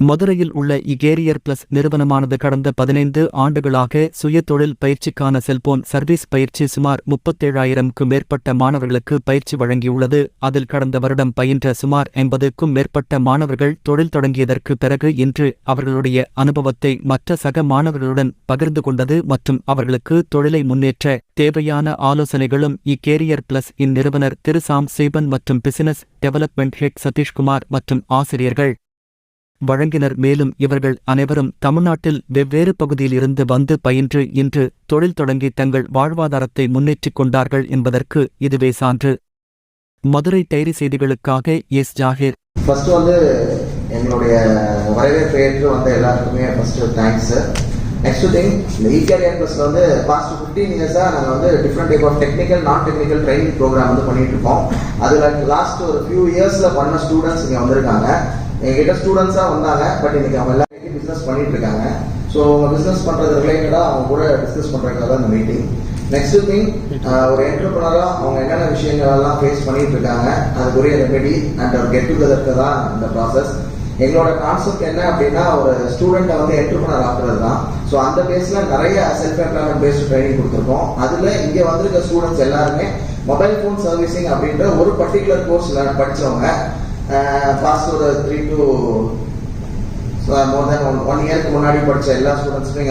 மதுரையில் உள்ள இகேரியர் பிளஸ் நிறுவனமானது கடந்த பதினைந்து ஆண்டுகளாக சுய தொழில் பயிற்சிக்கான செல்போன் சர்வீஸ் பயிற்சி சுமார் முப்பத்தேழாயிரம்க்கும் மேற்பட்ட மாணவர்களுக்கு பயிற்சி வழங்கியுள்ளது. அதில் கடந்த வருடம் பயின்ற சுமார் எண்பதுக்கும் மேற்பட்ட மாணவர்கள் தொழில் தொடங்கியதற்கு பிறகு இன்று அவர்களுடைய அனுபவத்தை மற்ற சக மாணவர்களுடன் பகிர்ந்து கொண்டது மற்றும் அவர்களுக்கு தொழிலை முன்னேற்ற தேவையான ஆலோசனைகளும் இகேரியர் பிளஸ் இந்நிறுவனர் திரு சாம் சீபன் மற்றும் பிசினஸ் டெவலப்மெண்ட் ஹெட் சதீஷ்குமார் மற்றும் ஆசிரியர்கள் வழங்கினர். மேலும் இவர்கள் அனைவரும் தமிழ்நாட்டில் வெவ்வேறு பகுதியில் இருந்து வந்து பயின்று இன்று தொழில் தொடங்கி தங்கள் வாழ்வாதாரத்தை முன்னேற்றிக் கொண்டார்கள் என்பதற்கு இதுவே சான்று. மதுரை டைரி செய்திகளுக்காக எஸ் ஜாகிர். ஃபர்ஸ்ட் வந்து எங்களுடைய வரவேற்பு ஏற்று வந்த எல்லாருக்குமே ஃபர்ஸ்ட் தேங்க்ஸ் நெக்ஸ்ட் திங் இந்த இகேரியர் ப்ளஸ்ல வந்து பாஸ்ட் ஃபிஃப்டீன் இயர்ஸாக நாங்கள் வந்து டிஃப்ரெண்ட் டைப் ஆஃப் டெக்னிக்கல் நான் டெக்னிக்கல் ட்ரைனிங் ப்ரோக்ராம் வந்து பண்ணிட்டு இருக்கோம். அதில் லாஸ்ட் ஒரு ஃபியூ இயர்ஸில் பண்ண ஸ்டூடெண்ட்ஸ் இங்கே வந்திருக்காங்க. என்கிட்ட ஸ்டூடெண்ட்ஸாக வந்தாங்க பட் இன்னைக்கு அவங்க எல்லாருமே பிஸ்னஸ் பண்ணிட்டு இருக்காங்க. ஸோ அவங்க பிஸ்னஸ் பண்ணுறது ரிலேட்டடாக அவங்க கூட டிஸ்கஸ் பண்ணுறதுக்காக தான் இந்த மீட்டிங் நெக்ஸ்ட் திங் ஒரு என்டர்பிரனரா அவங்க என்னென்ன விஷயங்கள் எல்லாம் ஃபேஸ் பண்ணிட்டு இருக்காங்க அதுக்குரிய ரெமெடி அண்ட் ஒரு கெட் டுகெதருக்கு தான் இந்த ப்ராசஸ் எங்களோட கான்செப்ட் என்ன அப்படின்னா ஒரு ஸ்டூடெண்ட்டை வந்து என்டர்பிரனர் ஆக்குறது தான் ஸோ அந்த பேஸ்ல நிறைய செல்ஃப் எம்ப்ளாய்மெண்ட் பேஸ்ட் ட்ரைனிங் கொடுத்துருக்கோம். அதுல இங்க வந்திருக்க ஸ்டூடெண்ட்ஸ் எல்லாருமே மொபைல் ஃபோன் சர்வீசிங் அப்படின்ற ஒரு பர்டிகுலர் கோர்ஸ் படிச்சவங்க. பாஸ்ட் ஒரு three to more than one one இயருக்கு முன்னாடி படிச்ச எல்லா ஸ்டூடெண்ட்ஸுமே